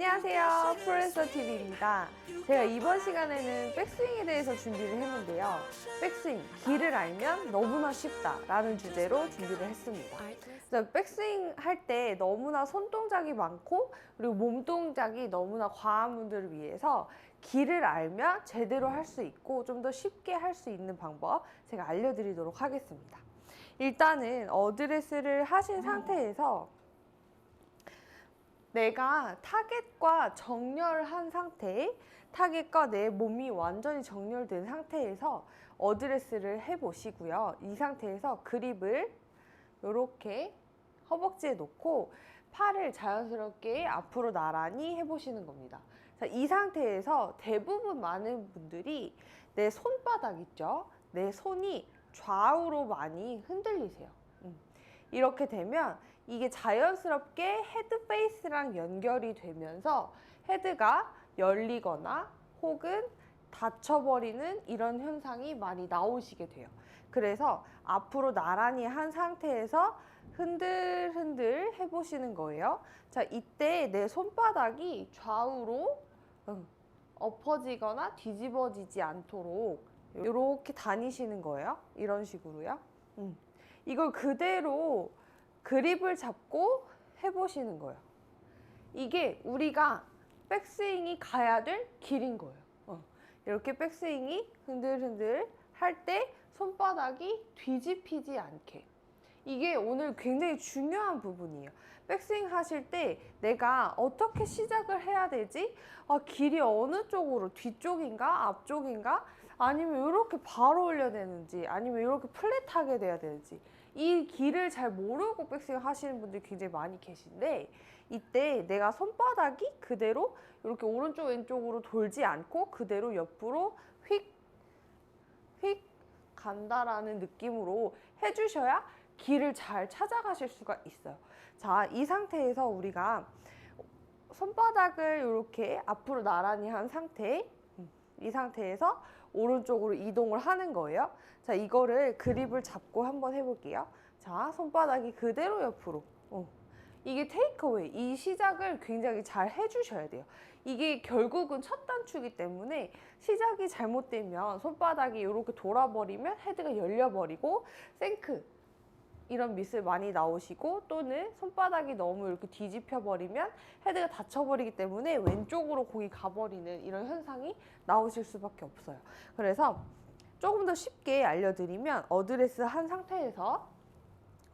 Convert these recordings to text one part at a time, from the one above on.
안녕하세요. 프로레서 TV입니다. 제가 이번 시간에는 백스윙에 대해서 준비를 했는데요. 백스윙, 길을 알면 너무나 쉽다라는 주제로 준비를 했습니다. 그래서 백스윙 할 때 너무나 손 동작이 많고 그리고 몸 동작이 너무나 과한 분들을 위해서 길을 알면 제대로 할 수 있고 좀 더 쉽게 할 수 있는 방법 제가 알려드리도록 하겠습니다. 일단은 어드레스를 하신 상태에서 내가 타겟과 정렬한 상태, 타겟과 내 몸이 완전히 정렬된 상태에서 어드레스를 해보시고요. 이 상태에서 그립을 이렇게 허벅지에 놓고 팔을 자연스럽게 앞으로 나란히 해보시는 겁니다. 자, 이 상태에서 대부분 많은 분들이 내 손바닥 있죠? 내 손이 좌우로 많이 흔들리세요. 음. 이렇게 되면 이게 자연스럽게 헤드 페이스랑 연결이 되면서 헤드가 열리거나 혹은 닫혀버리는 이런 현상이 많이 나오시게 돼요. 그래서 앞으로 나란히 한 상태에서 흔들흔들 해보시는 거예요. 자, 이때 내 손바닥이 좌우로 음, 엎어지거나 뒤집어지지 않도록 이렇게 다니시는 거예요. 이런 식으로요. 음. 이걸 그대로 그립을 잡고 해보시는 거예요. 이게 우리가 백스윙이 가야 될 길인 거예요. 어. 이렇게 백스윙이 흔들흔들 할 때 손바닥이 뒤집히지 않게. 이게 오늘 굉장히 중요한 부분이에요. 백스윙 하실 때 내가 어떻게 시작을 해야 되지? 아, 길이 어느 쪽으로 뒤쪽인가? 앞쪽인가? 아니면 이렇게 바로 올려야 되는지 아니면 이렇게 플랫하게 돼야 되는지 이 길을 잘 모르고 백스윙 하시는 분들이 굉장히 많이 계신데 이때 내가 손바닥이 그대로 이렇게 오른쪽 왼쪽으로 돌지 않고 그대로 옆으로 휙 휙 간다라는 느낌으로 해주셔야 길을 잘 찾아가실 수가 있어요. 자, 이 상태에서 우리가 손바닥을 이렇게 앞으로 나란히 한 상태, 음, 이 상태에서 오른쪽으로 이동을 하는 거예요. 자, 이거를 그립을 잡고 한번 해볼게요. 자, 손바닥이 그대로 옆으로. 어. 이게 테이크어웨이, 이 시작을 굉장히 잘 해주셔야 돼요. 이게 결국은 첫 단추기 때문에 시작이 잘못되면 손바닥이 이렇게 돌아버리면 헤드가 열려버리고 생크, 이런 미스 많이 나오시고 또는 손바닥이 너무 이렇게 뒤집혀 버리면 헤드가 닫혀 버리기 때문에 왼쪽으로 공이 가버리는 이런 현상이 나오실 수밖에 없어요. 그래서 조금 더 쉽게 알려드리면 어드레스 한 상태에서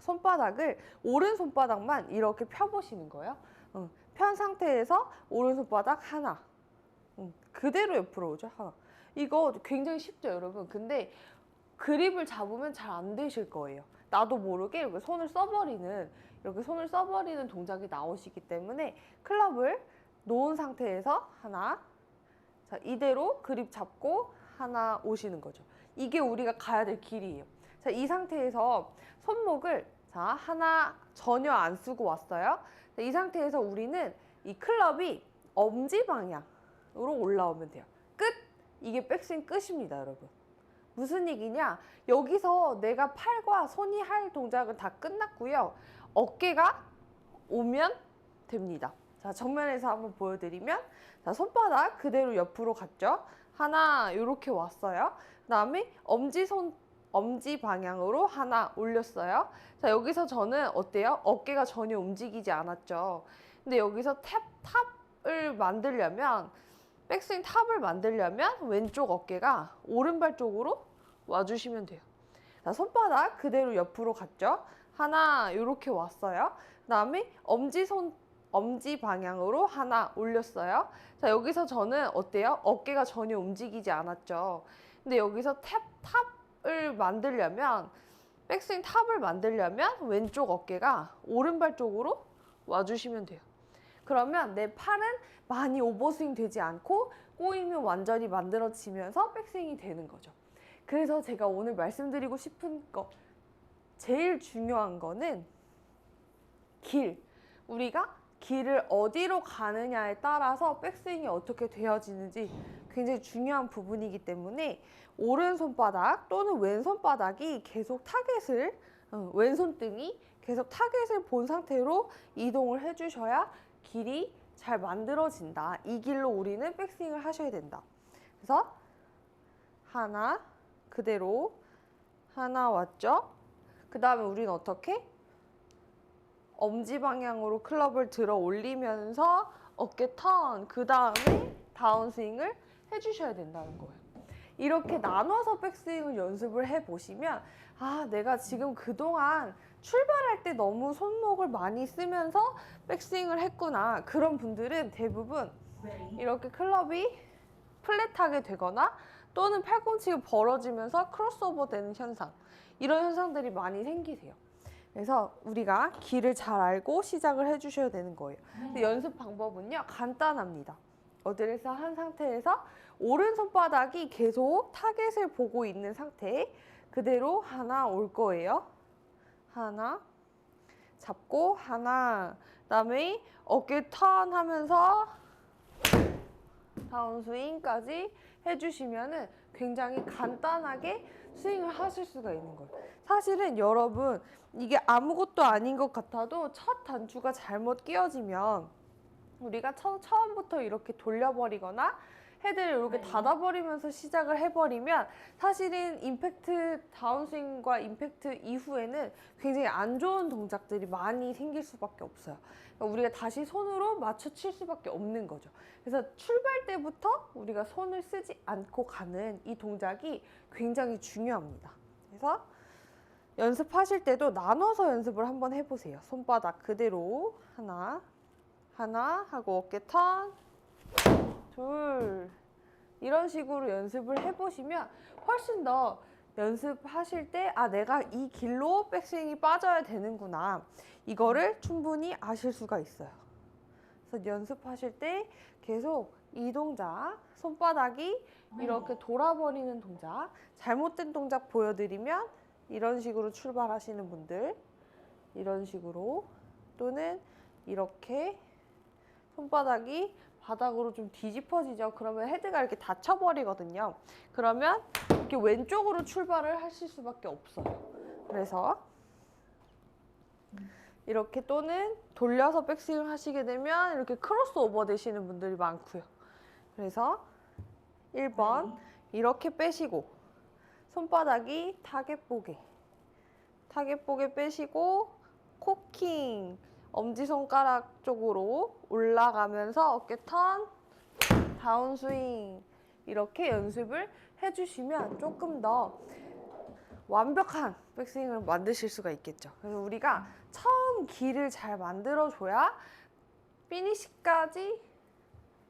손바닥을 오른 손바닥만 이렇게 펴보시는 거예요. 응. 편 상태에서 오른 손바닥 하나, 응. 그대로 옆으로 오죠 하나. 이거 굉장히 쉽죠, 여러분. 근데 그립을 잡으면 잘 안 되실 거예요. 나도 모르게 이렇게 손을 써버리는 이렇게 손을 써버리는 동작이 나오시기 때문에 클럽을 놓은 상태에서 하나 자 이대로 그립 잡고 하나 오시는 거죠. 이게 우리가 가야 될 길이에요. 자이 상태에서 손목을 자 하나 전혀 안 쓰고 왔어요. 자, 이 상태에서 우리는 이 클럽이 엄지 방향으로 올라오면 돼요. 끝! 이게 백스윙 끝입니다, 여러분. 무슨 얘기냐? 여기서 내가 팔과 손이 할 동작은 다 끝났고요. 어깨가 오면 됩니다. 자, 정면에서 한번 보여드리면, 자, 손바닥 그대로 옆으로 갔죠? 하나, 이렇게 왔어요. 그 다음에 엄지손, 엄지 방향으로 하나 올렸어요. 자, 여기서 저는 어때요? 어깨가 전혀 움직이지 않았죠? 근데 여기서 탭, 탑을 만들려면, 백스윙 탑을 만들려면 왼쪽 어깨가 오른발 쪽으로 와주시면 돼요. 자, 손바닥 그대로 옆으로 갔죠? 하나 이렇게 왔어요. 그 다음에 엄지손 엄지 방향으로 하나 올렸어요. 자 여기서 저는 어때요? 어깨가 전혀 움직이지 않았죠. 근데 여기서 탭 탑을 만들려면 백스윙 탑을 만들려면 왼쪽 어깨가 오른발 쪽으로 와주시면 돼요. 그러면 내 팔은 많이 오버스윙 되지 않고 꼬이면 완전히 만들어지면서 백스윙이 되는 거죠. 그래서 제가 오늘 말씀드리고 싶은 거 제일 중요한 거는 길. 우리가 길을 어디로 가느냐에 따라서 백스윙이 어떻게 되어지는지 굉장히 중요한 부분이기 때문에 오른손바닥 또는 왼손바닥이 계속 타겟을 어, 왼손등이 계속 타겟을 본 상태로 이동을 해주셔야 길이 잘 만들어진다. 이 길로 우리는 백스윙을 하셔야 된다. 그래서 하나 그대로 하나 왔죠? 그 다음에 우리는 어떻게? 엄지 방향으로 클럽을 들어 올리면서 어깨 턴, 그 다음에 다운스윙을 해주셔야 된다는 거예요. 이렇게 나눠서 백스윙을 연습을 해보시면, 아, 내가 지금 그동안 출발할 때 너무 손목을 많이 쓰면서 백스윙을 했구나. 그런 분들은 대부분 이렇게 클럽이 플랫하게 되거나 또는 팔꿈치가 벌어지면서 크로스오버 되는 현상. 이런 현상들이 많이 생기세요. 그래서 우리가 길을 잘 알고 시작을 해주셔야 되는 거예요. 근데 연습 방법은요, 간단합니다. 어드레스 한 상태에서 오른손바닥이 계속 타겟을 보고 있는 상태에 그대로 하나 올 거예요. 하나, 잡고 하나, 그다음에 어깨 턴 하면서 다운 스윙까지 해주시면은 굉장히 간단하게 스윙을 하실 수가 있는 거예요. 사실은 여러분 이게 아무것도 아닌 것 같아도 첫 단추가 잘못 끼워지면 우리가 처, 처음부터 이렇게 돌려버리거나 헤드를 이렇게 닫아버리면서 시작을 해버리면 사실은 임팩트 다운스윙과 임팩트 이후에는 굉장히 안 좋은 동작들이 많이 생길 수밖에 없어요. 그러니까 우리가 다시 손으로 맞춰 칠 수밖에 없는 거죠. 그래서 출발 때부터 우리가 손을 쓰지 않고 가는 이 동작이 굉장히 중요합니다. 그래서 연습하실 때도 나눠서 연습을 한번 해보세요. 손바닥 그대로 하나, 하나 하고 어깨 턴, 둘 이런 식으로 연습을 해보시면 훨씬 더 연습하실 때 아 내가 이 길로 백스윙이 빠져야 되는구나 이거를 충분히 아실 수가 있어요. 그래서 연습하실 때 계속 이 동작 손바닥이 이렇게 돌아버리는 동작 잘못된 동작 보여드리면 이런 식으로 출발하시는 분들 이런 식으로 또는 이렇게 손바닥이 바닥으로 좀 뒤집어지죠. 그러면 헤드가 이렇게 닫혀버리거든요. 그러면 이렇게 왼쪽으로 출발을 하실 수밖에 없어요. 그래서 이렇게 또는 돌려서 백스윙 하시게 되면 이렇게 크로스 오버 되시는 분들이 많고요. 그래서 1번 이렇게 빼시고 손바닥이 타겟 보게 타겟 보게 빼시고 코킹 엄지손가락 쪽으로 올라가면서 어깨 턴, 다운스윙 이렇게 연습을 해주시면 조금 더 완벽한 백스윙을 만드실 수가 있겠죠. 그래서 우리가 처음 길을 잘 만들어줘야 피니시까지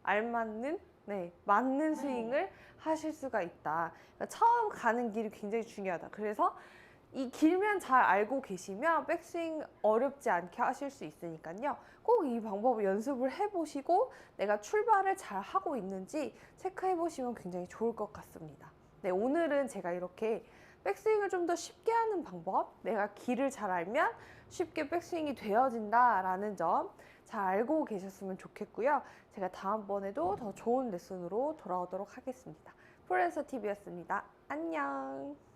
알맞는 네, 맞는 스윙을 하실 수가 있다. 그러니까 처음 가는 길이 굉장히 중요하다. 그래서 이 길면 잘 알고 계시면 백스윙 어렵지 않게 하실 수 있으니까요. 꼭 이 방법을 연습을 해보시고 내가 출발을 잘 하고 있는지 체크해 보시면 굉장히 좋을 것 같습니다. 네, 오늘은 제가 이렇게 백스윙을 좀 더 쉽게 하는 방법, 내가 길을 잘 알면 쉽게 백스윙이 되어진다라는 점 잘 알고 계셨으면 좋겠고요. 제가 다음번에도 더 좋은 레슨으로 돌아오도록 하겠습니다. 프로레서 TV였습니다. 안녕.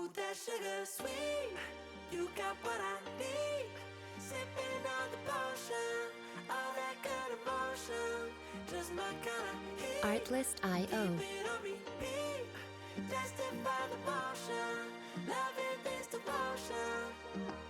Ooh, that sugar sweet. You got what I need. Sipping on the potion. All that good emotion. Just my kind of heat. Artlist.io. Keep it. Tested by the motion. Loving this devotion.